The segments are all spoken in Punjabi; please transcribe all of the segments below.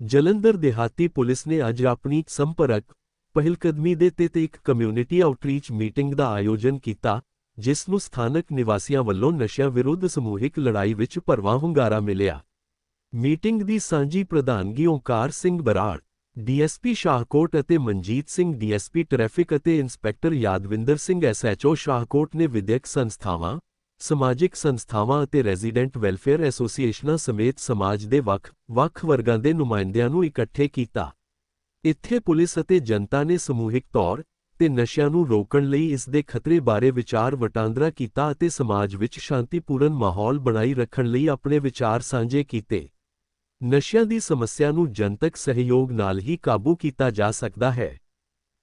ਜਲੰਧਰ ਦਿਹਾਤੀ ਪੁਲਿਸ ਨੇ ਅੱਜ ਆਪਣੀ ਸੰਪਰਕ ਪਹਿਲਕਦਮੀ ਦੇ ਤੇ ਇੱਕ ਕਮਿਊਨਿਟੀ ਆਊਟਰੀਚ ਮੀਟਿੰਗ ਦਾ ਆਯੋਜਨ ਕੀਤਾ, ਜਿਸ ਨੂੰ ਸਥਾਨਕ ਨਿਵਾਸੀਆਂ ਵੱਲੋਂ ਨਸ਼ਿਆਂ ਵਿਰੁੱਧ ਸਮੂਹਿਕ ਲੜਾਈ ਵਿੱਚ ਭਰਵਾਂ ਹੁੰਗਾਰਾ ਮਿਲਿਆ। ਮੀਟਿੰਗ ਦੀ ਸਾਂਝੀ ਪ੍ਰਧਾਨਗੀ ਓਂਕਾਰ ਸਿੰਘ ਬਰਾੜ, ਡੀਐਸਪੀ ਸ਼ਾਹਕੋਟ ਅਤੇ ਮਨਜੀਤ ਸਿੰਘ, ਡੀਐਸਪੀ ਟ੍ਰੈਫਿਕ ਅਤੇ ਇੰਸਪੈਕਟਰ ਯਾਦਵਿੰਦਰ ਸਿੰਘ, ਐਸਐਚਓ ਸ਼ਾਹਕੋਟ ਨੇ ਵਿਦਿਅਕ ਸੰਸਥਾਵਾਂ ਸਮਾਜਿਕ ਸੰਸਥਾਵਾਂ ਅਤੇ ਰੈਜ਼ੀਡੈਂਟ ਵੈਲਫੇਅਰ ਐਸੋਸੀਏਸ਼ਨਾਂ ਸਮੇਤ ਸਮਾਜ ਦੇ ਵੱਖ-ਵੱਖ ਵਰਗਾਂ ਦੇ ਨੁਮਾਇੰਦਿਆਂ ਨੂੰ ਇਕੱਠੇ ਕੀਤਾ। ਇੱਥੇ ਪੁਲਿਸ ਅਤੇ ਜਨਤਾ ਨੇ ਸਮੂਹਿਕ ਤੌਰ ਤੇ ਨਸ਼ਿਆਂ ਨੂੰ ਰੋਕਣ ਲਈ ਇਸ ਦੇ ਖਤਰੇ ਬਾਰੇ ਵਿਚਾਰ ਵਟਾਂਦਰਾ ਕੀਤਾ ਅਤੇ ਸਮਾਜ ਵਿੱਚ ਸ਼ਾਂਤੀਪੂਰਨ ਮਾਹੌਲ ਬਣਾਈ ਰੱਖਣ ਲਈ ਆਪਣੇ ਵਿਚਾਰ ਸਾਂਝੇ ਕੀਤੇ। ਨਸ਼ਿਆਂ ਦੀ ਸਮੱਸਿਆ ਨੂੰ ਜਨਤਕ ਸਹਿਯੋਗ ਨਾਲ ਹੀ ਕਾਬੂ ਕੀਤਾ ਜਾ ਸਕਦਾ ਹੈ।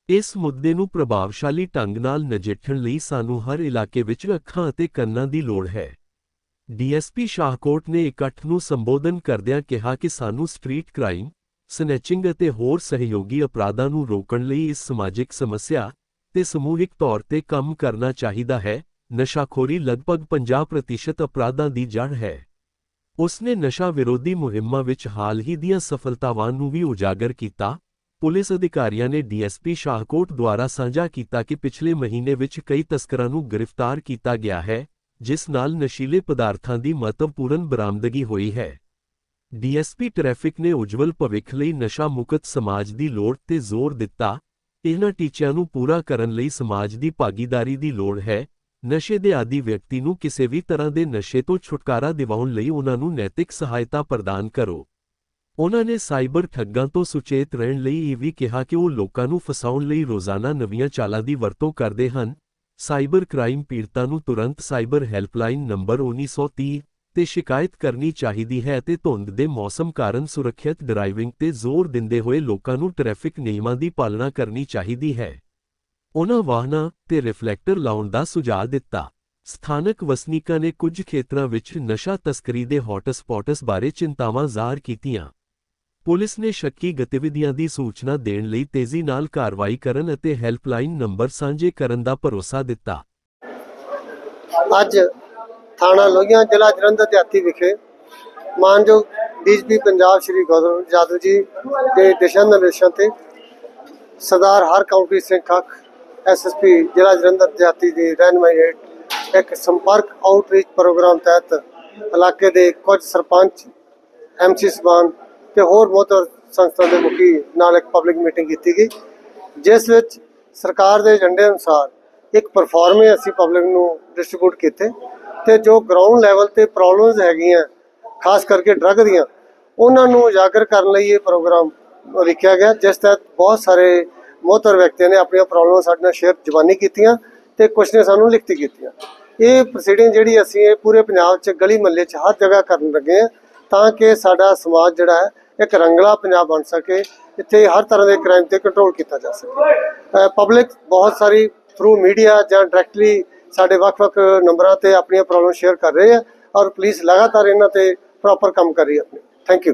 ਇਸ ਮੁੱਦੇ ਨੂੰ ਪ੍ਰਭਾਵਸ਼ਾਲੀ ਢੰਗ ਨਾਲ ਨਜਿੱਠਣ ਲਈ ਸਾਨੂੰ ਹਰ ਇਲਾਕੇ ਵਿੱਚ ਅੱਖਾਂ ਅਤੇ ਕੰਨਾਂ ਦੀ ਲੋੜ ਹੈ। ਡੀਐਸਪੀ ਸ਼ਾਹਕੋਟ ਨੇ ਇਕੱਠ ਨੂੰ ਸੰਬੋਧਨ ਕਰਦਿਆਂ ਕਿਹਾ ਕਿ ਸਾਨੂੰ ਸਟਰੀਟ ਕ੍ਰਾਈਮ, ਸਨੈਚਿੰਗ ਅਤੇ ਹੋਰ ਸਹਿਯੋਗੀ ਅਪਰਾਧਾਂ ਨੂੰ ਰੋਕਣ ਲਈ ਇਸ ਸਮਾਜਿਕ ਸਮੱਸਿਆ ਤੇ ਸਮੂਹਿਕ ਤੌਰ ਤੇ ਕੰਮ ਕਰਨਾ ਚਾਹੀਦਾ ਹੈ। ਨਸ਼ਾਖੋਰੀ ਲਗਭਗ 50% ਅਪਰਾਧਾਂ ਦੀ ਜੜ ਹੈ। ਉਸਨੇ ਨਸ਼ਾ ਵਿਰੋਧੀ ਮੁਹਿੰਮਾਂ ਵਿੱਚ ਹਾਲ ਹੀ ਦੀਆਂ ਸਫਲਤਾਵਾਂ ਨੂੰ ਵੀ ਉਜਾਗਰ ਕੀਤਾ। ਪੁਲਿਸ ਅਧਿਕਾਰੀਆਂ ਨੇ ਡੀਐਸਪੀ ਸ਼ਾਹਕੋਟ ਦੁਆਰਾ ਸਾਂਝਾ ਕੀਤਾ ਕਿ ਪਿਛਲੇ ਮਹੀਨੇ ਵਿੱਚ ਕਈ ਤਸਕਰਾਂ ਨੂੰ ਗ੍ਰਿਫਤਾਰ ਕੀਤਾ ਗਿਆ ਹੈ, ਜਿਸ ਨਾਲ ਨਸ਼ੀਲੇ ਪਦਾਰਥਾਂ ਦੀ ਮਹੱਤਵਪੂਰਨ ਬਰਾਮਦਗੀ ਹੋਈ ਹੈ। ਡੀਐਸਪੀ ਟ੍ਰੈਫਿਕ ਨੇ ਉਜਵਲ ਭਵਿੱਖ ਲਈ ਨਸ਼ਾ ਮੁਕਤ ਸਮਾਜ ਦੀ ਲੋੜ ਤੇ ਜ਼ੋਰ ਦਿੱਤਾ। ਇਹਨਾਂ ਟੀਚਿਆਂ ਨੂੰ ਪੂਰਾ ਕਰਨ ਲਈ ਸਮਾਜ ਦੀ ਭਾਗੀਦਾਰੀ ਦੀ ਲੋੜ ਹੈ। ਨਸ਼ੇ ਦੇ ਆਦੀ ਵਿਅਕਤੀ ਨੂੰ ਕਿਸੇ ਵੀ ਤਰ੍ਹਾਂ ਦੇ ਨਸ਼ੇ ਤੋਂ ਛੁਟਕਾਰਾ ਦਿਵਾਉਣ ਲਈ ਉਹਨਾਂ ਨੂੰ ਨੈਤਿਕ ਸਹਾਇਤਾ ਪ੍ਰਦਾਨ ਕਰੋ। ਉਹਨਾਂ ਨੇ ਸਾਈਬਰ ਠੱਗਾਂ ਤੋਂ ਸੁਚੇਤ ਰਹਿਣ ਲਈ ਇਹ ਵੀ ਕਿਹਾ ਕਿ ਉਹ ਲੋਕਾਂ ਨੂੰ ਫਸਾਉਣ ਲਈ ਰੋਜ਼ਾਨਾ ਨਵੀਆਂ ਚਾਲਾਂ ਦੀ ਵਰਤੋਂ ਕਰਦੇ ਹਨ। ਸਾਈਬਰ ਕ੍ਰਾਈਮ ਪੀੜਤਾਂ ਨੂੰ ਤੁਰੰਤ ਸਾਈਬਰ ਹੈਲਪਲਾਈਨ ਨੰਬਰ 1930 ਤੇ ਸ਼ਿਕਾਇਤ ਕਰਨੀ ਚਾਹੀਦੀ ਹੈ ਅਤੇ ਧੁੰਦ ਦੇ ਮੌਸਮ ਕਾਰਨ ਸੁਰੱਖਿਅਤ ਡਰਾਈਵਿੰਗ ਤੇ ਜ਼ੋਰ ਦਿੰਦੇ ਹੋਏ ਲੋਕਾਂ ਨੂੰ ਟ੍ਰੈਫਿਕ ਨਿਯਮਾਂ ਦੀ ਪਾਲਣਾ ਕਰਨੀ ਚਾਹੀਦੀ ਹੈ। ਉਹਨਾਂ ਵਾਹਨਾਂ ਤੇ ਰਿਫਲੈਕਟਰ ਲਾਉਣ ਦਾ ਸੁਝਾਅ ਦਿੱਤਾ। ਸਥਾਨਕ ਵਸਨੀਕਾਂ ਨੇ ਕੁਝ ਖੇਤਰਾਂ ਵਿੱਚ ਨਸ਼ਾ ਤਸਕਰੀ ਦੇ ਹੌਟਸਪੌਟਸ ਬਾਰੇ ਚਿੰਤਾਵਾਂ ਜ਼ਾਹਰ ਕੀਤੀਆਂ। ਪੁਲਿਸ ਨੇ ਸ਼ੱਕੀ ਗਤੀਵਿਧੀਆਂ ਦੀ ਸੂਚਨਾ ਦੇਣ ਲਈ ਤੇਜ਼ੀ ਨਾਲ ਕਾਰਵਾਈ ਕਰਨ ਅਤੇ ਹੈਲਪਲਾਈਨ ਨੰਬਰ ਸਾਂਝੇ ਕਰਨ ਦਾ ਭਰੋਸਾ ਦਿੱਤਾ। ਅੱਜ ਥਾਣਾ ਲੋਹੀਆਂ, ਜ਼ਿਲ੍ਹਾ ਜਲੰਧਰ ਦਿਹਾਤੀ ਵਿਖੇ ਮਾਨਯੋਗ ਡੀਜਪੀ ਪੰਜਾਬ ਸ਼੍ਰੀ ਗੌਰਵ ਜਾਦਵ ਜੀ ਦੇ ਦਿਸ਼ਾ ਨਿਰਦੇਸ਼ਾਂ ਤੇ ਸਰਦਾਰ ਹਰਕੰਵਪ੍ਰੀਤ ਸਿੰਘ ਖੱਖ ਐਸਐਸਪੀ ਜ਼ਿਲ੍ਹਾ ਜਲੰਧਰ ਦਿਹਾਤੀ ਦੀ ਰਹਿਨਮਾਈ ਹੇਠ ਇੱਕ ਸੰਪਰਕ ਆਊਟਰੀਚ ਪ੍ਰੋਗਰਾਮ ਤਹਿਤ ਇਲਾਕੇ ਦੇ ਕੁਝ ਸਰਪੰਚ ਐਮਸੀ ਸਬਾਨ ਤੇ ਹੋਰ ਬਹੁਤ ਸੰਸਥਾ ਦੇ ਮੁਖੀ ਨਾਲ ਇੱਕ ਪਬਲਿਕ ਮੀਟਿੰਗ ਕੀਤੀ ਗਈ, ਜਿਸ ਵਿੱਚ ਸਰਕਾਰ ਦੇ ਏਜੰਡੇ ਅਨੁਸਾਰ ਇੱਕ ਪਰਫਾਰਮੇ ਅਸੀਂ ਪਬਲਿਕ ਨੂੰ ਡਿਸਟ੍ਰੀਬਿਊਟ ਕੀਤੇ ਤੇ ਜੋ ਗਰਾਊਂਡ ਲੈਵਲ ਤੇ ਪ੍ਰੋਬਲਮਸ ਹੈਗੀਆਂ, ਖਾਸ ਕਰਕੇ ਡਰੱਗ ਦੀਆਂ, ਉਹਨਾਂ ਨੂੰ ਉਜਾਗਰ ਕਰਨ ਲਈ ਇਹ ਪ੍ਰੋਗਰਾਮ ਲਿਖਿਆ ਗਿਆ, ਜਿਸ ਤਹਿਤ ਬਹੁਤ ਸਾਰੇ ਮੋਹਤਰ ਵਿਅਕਤੀਆਂ ਨੇ ਆਪਣੀਆਂ ਪ੍ਰੋਬਲਮਾਂ ਸਾਡੇ ਨਾਲ ਸ਼ੇਅਰ ਜ਼ਬਾਨੀ ਕੀਤੀਆਂ ਤੇ ਕੁਝ ਨੇ ਸਾਨੂੰ ਲਿਖਤੀ ਕੀਤੀਆਂ। ਇਹ ਪ੍ਰੋਸੀਡਿੰਗ ਜਿਹੜੀ ਅਸੀਂ ਇਹ ਪੂਰੇ ਪੰਜਾਬ 'ਚ ਗਲੀ ਮਹੱਲੇ 'ਚ ਹਰ ਜਗ੍ਹਾ ਕਰਨ ਲੱਗੇ ਹਾਂ ਤਾਂ ਕਿ ਸਾਡਾ ਸਮਾਜ ਜਿਹੜਾ ਹੈ ਇੱਕ ਰੰਗਲਾ ਪੰਜਾਬ ਬਣ ਸਕੇ, ਇੱਥੇ ਹਰ ਤਰ੍ਹਾਂ ਦੇ ਕ੍ਰਾਈਮ ਤੇ ਕੰਟਰੋਲ ਕੀਤਾ ਜਾ ਸਕੇ। ਪਬਲਿਕ ਬਹੁਤ ਸਾਰੀ ਥਰੂ ਮੀਡੀਆ ਜਾਂ ਡਾਇਰੈਕਟਲੀ ਸਾਡੇ ਵੱਖ-ਵੱਖ ਨੰਬਰਾਂ ਤੇ ਆਪਣੀਆਂ ਪ੍ਰੋਬਲਮ ਸ਼ੇਅਰ ਕਰ ਰਹੇ ਆ ਔਰ ਪੁਲਿਸ ਲਗਾਤਾਰ ਇਹਨਾਂ ਤੇ ਪ੍ਰੋਪਰ ਕੰਮ ਕਰ ਰਹੀ ਹੈ ਆਪਣੇ। Thank you